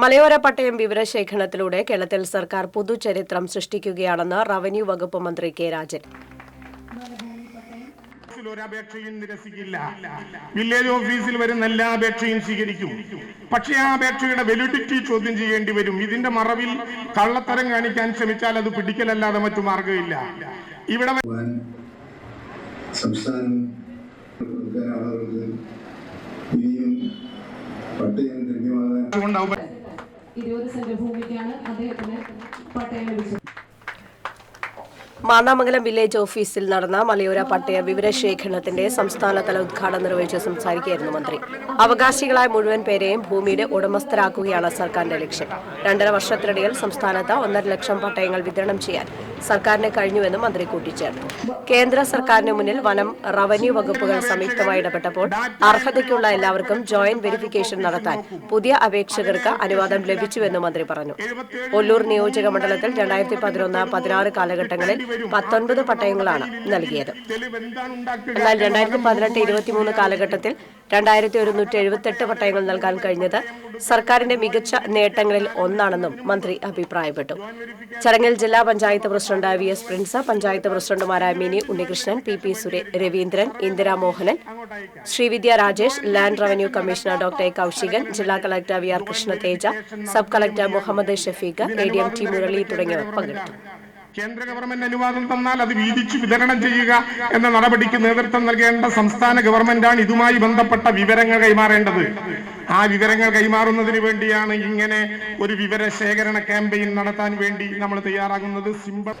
മലയോര പട്ടയം വിവരശേഖരണത്തിലൂടെ കേരളത്തിൽ സർക്കാർ പുതുചരിത്രം സൃഷ്ടിക്കുകയാണെന്ന് റവന്യൂ വകുപ്പ് മന്ത്രി കെ രാജൻ. നിരസിക്കില്ല. വില്ലേജ് ഓഫീസിൽ വരുന്ന എല്ലാ അപേക്ഷയും സ്വീകരിക്കും. പക്ഷേ ആ അപേക്ഷയുടെ വെലിഡിറ്റി ചോദ്യം ചെയ്യേണ്ടി വരും. ഇതിന്റെ മറവിൽ കള്ളത്തരം കാണിക്കാൻ ശ്രമിച്ചാൽ അത് പിടിക്കലല്ലാതെ മറ്റു മാർഗമില്ല ഇവിടെ സംസ്ഥാനം ഇനിയും പട്ടയം ഇരുപത് സെന്റ് ഭൂമിക്കാണ് അദ്ദേഹത്തിന് പട്ടയം ലഭിച്ചത്. മാന്നാമംഗലം വില്ലേജ് ഓഫീസിൽ നടന്ന മലയോര പട്ടയ വിവരശേഖരണത്തിന്റെ സംസ്ഥാനതല ഉദ്ഘാടനം നിർവഹിച്ച് സംസാരിക്കുകയായിരുന്നു മന്ത്രി. അവകാശികളായ മുഴുവൻ പേരെയും ഭൂമിയുടെ ഉടമസ്ഥരാക്കുകയാണ് സർക്കാരിന്റെ ലക്ഷ്യം. രണ്ടര വർഷത്തിനിടയിൽ സംസ്ഥാനത്ത് ഒന്നര ലക്ഷം പട്ടയങ്ങൾ വിതരണം ചെയ്യാൻ സർക്കാരിന് കഴിഞ്ഞുവെന്നും മന്ത്രി കൂട്ടിച്ചേർത്തു. കേന്ദ്ര സർക്കാരിന് മുന്നിൽ വനം റവന്യൂ വകുപ്പുകൾ സംയുക്തമായി ഇടപെട്ടപ്പോൾ അർഹതയ്ക്കുള്ള എല്ലാവർക്കും ജോയിന്റ് വെരിഫിക്കേഷൻ നടത്താൻ പുതിയ അപേക്ഷകർക്ക് അനുവാദം ലഭിച്ചുവെന്നും മന്ത്രി പറഞ്ഞു. ഒല്ലൂർ നിയോജക മണ്ഡലത്തിൽ രണ്ടായിരത്തി പതിനൊന്ന് പതിനാറ് കാലഘട്ടങ്ങളിൽ പത്തൊൻപത് പട്ടയങ്ങളാണ് നൽകിയത്. എന്നാൽ രണ്ടായിരത്തി പതിനെട്ട് ഇരുപത്തിമൂന്ന് കാലഘട്ടത്തിൽ രണ്ടായിരത്തി ഒരുന്നൂറ്റി എഴുപത്തെട്ട് പട്ടയങ്ങൾ നൽകാൻ കഴിഞ്ഞത് സർക്കാരിന്റെ മികച്ച നേട്ടങ്ങളിൽ ഒന്നാണെന്നും മന്ത്രി അഭിപ്രായപ്പെട്ടു. ചടങ്ങിൽ ജില്ലാ panchayat president V S Prinsa panchayat പ്രസിഡന്റുമാരായ Mini Unnikrishnan P P സുരേ Raveendran Indiramohanan Sreevidya Rajesh land revenue commissioner doctor A Kaushikan ജില്ലാ collector V R Krishnateja sub collector Muhammad Shafeeq A D M T Murali തുടങ്ങിയവർ പങ്കെടുത്തു. കേന്ദ്ര government അനുവാദം തന്നാൽ അത് വീതിച്ചു വിതരണം ചെയ്യുക എന്ന നടപടിക്ക് നേതൃത്വം നൽകേണ്ട സംസ്ഥാന ഗവൺമെന്റാണ് ഇതുമായി ബന്ധപ്പെട്ട വിവരങ്ങൾ കൈമാറേണ്ടത്. ആ വിവരങ്ങൾ കൈമാറുന്നതിന് വേണ്ടിയാണ് ഇങ്ങനെ ഒരു വിവരശേഖരണ ക്യാമ്പയിൻ നടത്താൻ വേണ്ടി നമ്മൾ തയ്യാറാകുന്നത്. സിമ്പിൾ